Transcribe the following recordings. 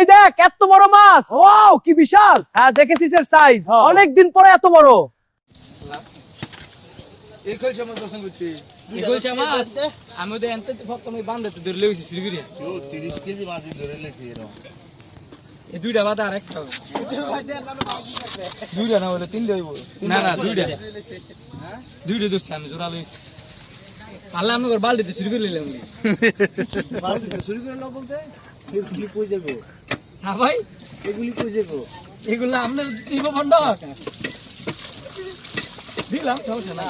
এই দেখ এত বড় মাছ। ওয়াও কি বিশাল। হ্যাঁ দেখেছিস এর সাইজ হ্যাঁ। অনেক দিন পরে এত বড়। আমি ওদের এনতে প্রথমে বান্ধে ধরে লেগেছি শিলিগুড়ি তিরিশ কেজি মাছ ধরে লেছি এরকম দুইটা বাদা আর একটা দুইটা না হলে তিনটা হইব। না না দুইটা। দুইটা ধরছি আমি জোড়া লইছি। পারলে আমি ওর শুরু করে নিলাম শুরু করে বলতে কই যাব? হ্যাঁ ভাই। এগুলি কই যাব? এগুলো আমরা দিব দিলাম সমস্যা না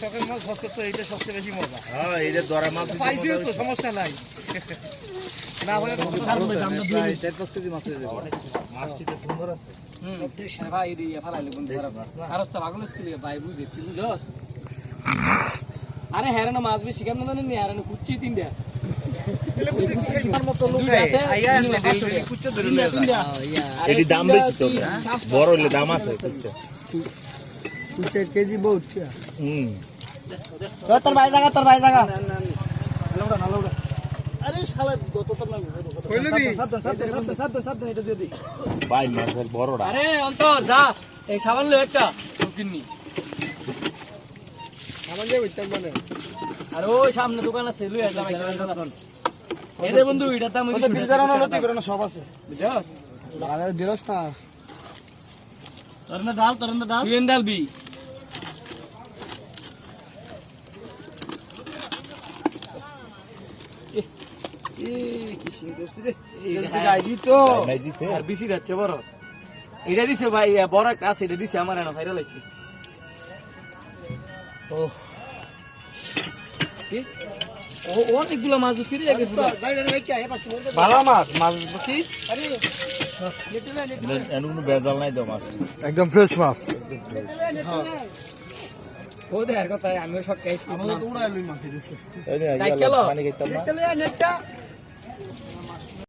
শখের মাছ হচ্ছে তো এইটা সবচেয়ে বেশি মজা। হ্যাঁ দরা মাছ পাইছিও তো সমস্যা নাই। না হলে তো চার পাঁচ কেজি মাছ হয়ে যাবে। মাছটি সুন্দর আছে। হুম ভাই দিয়ে ফালাইলে বন্ধু আর তো পাগল স্কুলে ভাই বুঝে তুই বুঝস? আরে মাছ বেশি কেমন জানেন নি? হ্যাঁ কুচি তিন দেয়া এটি দাম বেশি তো হ্যাঁ? বড় হলে দাম আছে চার কেজি বহুত হুম। তোর ভাই জায়গা তোর ভাই জায়গা ভাই বড়টা। আরে অন্তর যা। এই সাবান লো একটা যে মানে। আর ওই সামনে দোকান আছে লুই আসলাম এরে বন্ধু এটা দাম ফ্রিজার সব আছে। বুঝছস আরে দিরস না। তরন্দা ডাল তরন্দা ডাল। তুই এটা দি তো ভাই দিছে। বড়। এটা ভাই বড় একটা আছে এটা দিছে আমার ভাইরাল আছে ও কি? অনেকগুলো মাছ দিছি রে ভালো মাছ মাছ কি? কোনো বেজাল নাই তো মাছ। একদম ফ্রেশ মাছ। ও দেখার কথা আমিও সব খাইছি আমাদের তো উড়াই লই মাছ এই তাই কেলো? পানি